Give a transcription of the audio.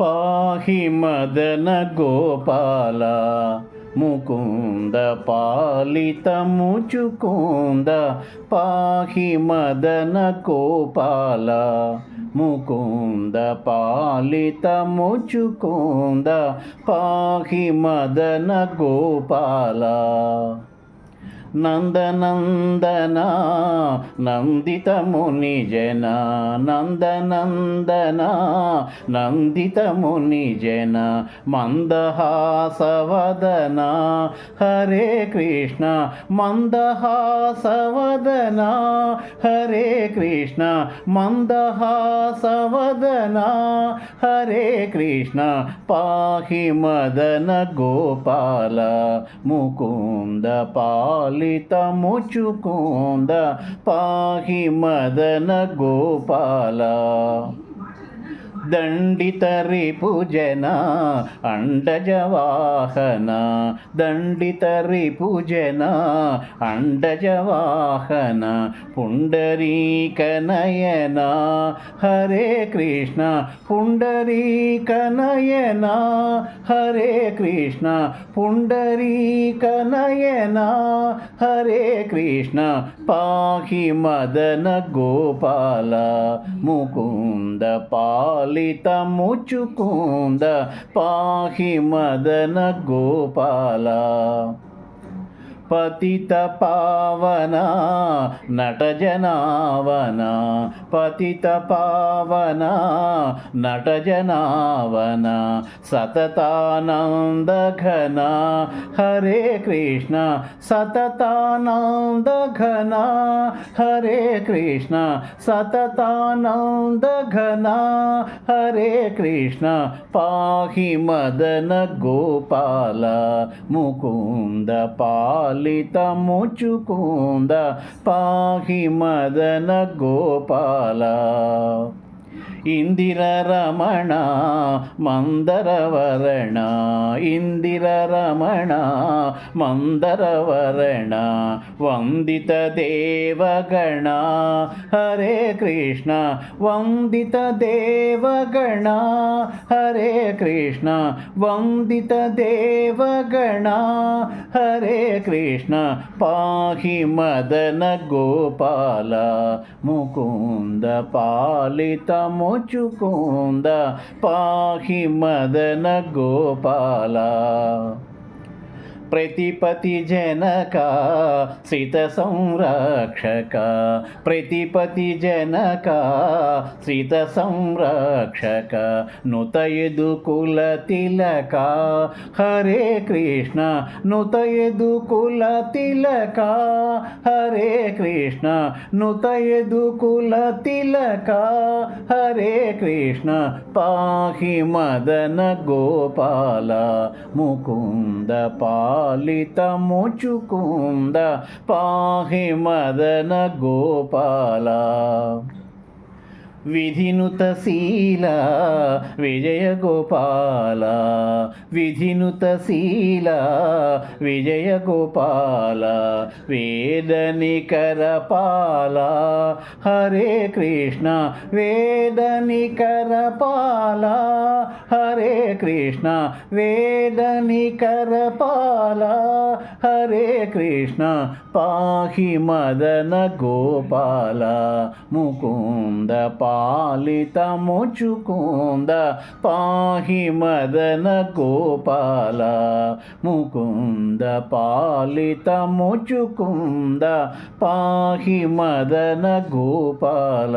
పాహి మదన గోపాల ముకుంద పాలితముచుకుంద పాహి మదన గోపాల ముకుంద పాలితముచుకుంద పాహి మదన గోపాల. నందనందన నందితముని జన నందనందన నందితముని జన మందహాసవదన హరే కృష్ణ మందహాసవదన హరే కృష్ణ మందహాసవదన హరే కృష్ణ పాహి మదన గోపాల ముకుంద పాలి ముచుకుంద పాహి మదన గోపాల. దండిత రిపుజన అండజవాహన. దండిత రిపుజన అండజవాహన. పుండరీకనయన హరే కృష్ణ. పుండరీకనయన హరే కృష్ణ. పుండరీకనయన హరే కృష్ణ. పాహి మదన గోపాల ముకుంద పాలి ముచుకుంద పాహి మదన గోపాల. పతిత పావన నటజనావన పతిత పావన నటజనావన సతతానంద ఘన హరే కృష్ణ సతతానంద ఘన హరే కృష్ణ సతతానంద ఘన హరే కృష్ణ పాహి మదన గోపాల ముకుంద పాల ముచుకుంద పాహి మదన గోపాల ఇందిర రమణ మందరవరణ ఇందిర రమణ మందరవరణ వందిత దేవగణ హరే కృష్ణ వందిత దేవగణ హరే కృష్ణ వందిత దేవగణ హరే కృష్ణ పాహి మదన గోపాల ముకుంద పాలిత పాహి మదన గోపాల ప్రతిపతి జనక శ్రీత సంరక్షక. ప్రతిపతి జనక శ్రీత సంరక్షక. నుతయదు కుల తిలక హరే కృష్ణ. నుతయదు కుల తిలక హరే కృష్ణ. నుతయదు కుల తిలక హరే కృష్ణ. పాహి మదన గోపాల ముకుంద పా పాలిత ముచుకుంద పాహి మదన గోపాల. విధినుతశీల విజయ గోపాల. విధినుత విజయ గోపాల. వేదనికర హరే కృష్ణ వేదనికరపాల హరే కృష్ణ వేదనికరపాల హరే కృష్ణ పాహి మదన గోపాల. ముకుంద పా పాలితముచుకుంద పాహి మదన గోపాల ముకుంద పాలితముచుకుంద పాహి మదన గోపాల